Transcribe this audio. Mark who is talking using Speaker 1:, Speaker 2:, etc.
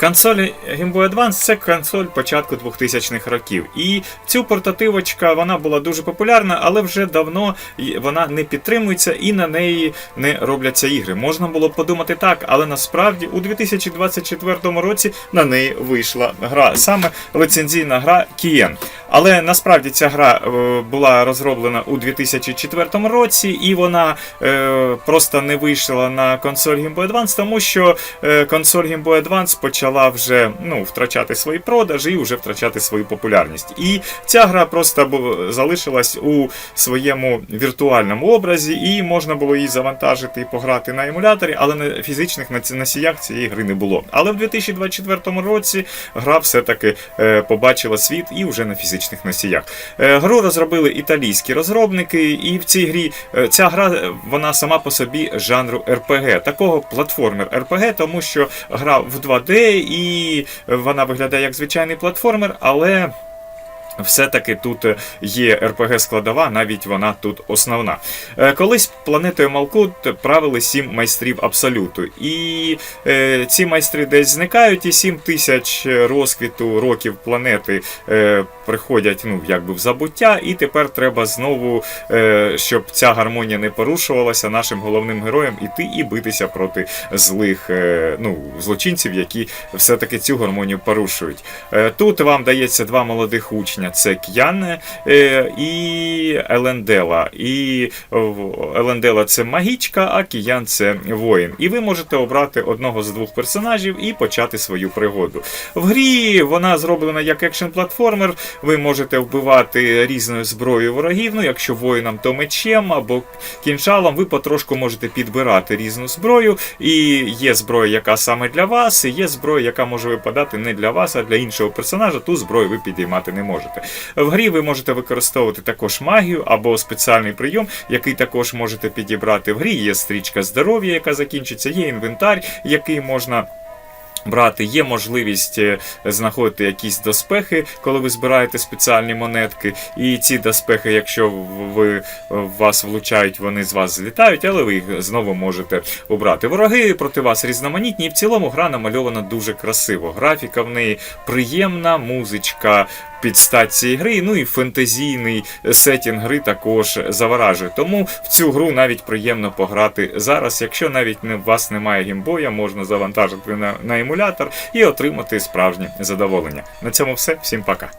Speaker 1: Консоль Game Boy Advance це консоль початку 2000-х років. І цю портативочка вона була дуже популярна, але вже давно вона не підтримується і на неї не робляться ігри. Можна було подумати так, але насправді у 2024 році на неї вийшла гра, саме лицензійна гра Кієн. Але насправді ця гра е, була розроблена у 2004 році, і вона е, просто не вийшла на консоль Game Boy Advance, тому що е, консоль Game Boy Advance почала вже ну, втрачати свої продажі і вже втрачати свою популярність. І ця гра просто залишилась у своєму віртуальному образі, і можна було її завантажити і пограти на емуляторі, але на фізичних носіях цієї гри не було. Але в 2024 році гра все-таки е, побачила світ і вже на фізичних носіях. Е, гру розробили італійські розробники, і в цій грі е, ця гра вона сама по собі жанру RPG, такого платформер RPG, тому що гра в 2D і вона виглядає як звичайний платформер, але. Все-таки тут е, є РПГ складова, навіть вона тут основна. Е, Колись планетою Малкут правили сім майстрів абсолюту. І е, ці майстри десь зникають, і сім тисяч розквіту років планети приходять ну, якби в забуття, і тепер треба знову, щоб ця гармонія не порушувалася, нашим головним героям іти і битися проти злих ну, злочинців, які все-таки цю гармонію порушують. Тут вам дається два молодих учня: це К'ян е, і Елендела. І Елендела це магічка, а Кіян це воїн. І ви можете обрати одного з двох персонажів і почати свою пригоду. В грі вона зроблена як екшн-платформер. Ви можете вбивати різною зброєю ворогів. Ну, якщо воїнам, то мечем або кінжалом, ви потрошку можете підбирати різну зброю. І є зброя, яка саме для вас, і є зброя, яка може випадати не для вас, а для іншого персонажа. Ту зброю ви підіймати не можете. В грі ви можете використовувати також магію або спеціальний прийом, який також можете підібрати. В грі є стрічка здоров'я, яка закінчиться, є інвентар, який можна. Брати є можливість е, знаходити якісь доспехи, коли ви збираєте спеціальні монетки. І ці доспехи, якщо ви вас влучають, вони з вас злітають, але ви їх знову можете обрати. Вороги проти вас різноманітні, і в цілому гра намальована дуже красиво. Графіка в неї приємна, музичка під стать цієї гри, ну і фентезійний сетінг гри також заворажує. Тому в цю гру навіть приємно пограти зараз. Якщо навіть у вас немає гімбоя, можна завантажити на, на емулятор і отримати справжнє задоволення. На цьому все. Всім пока.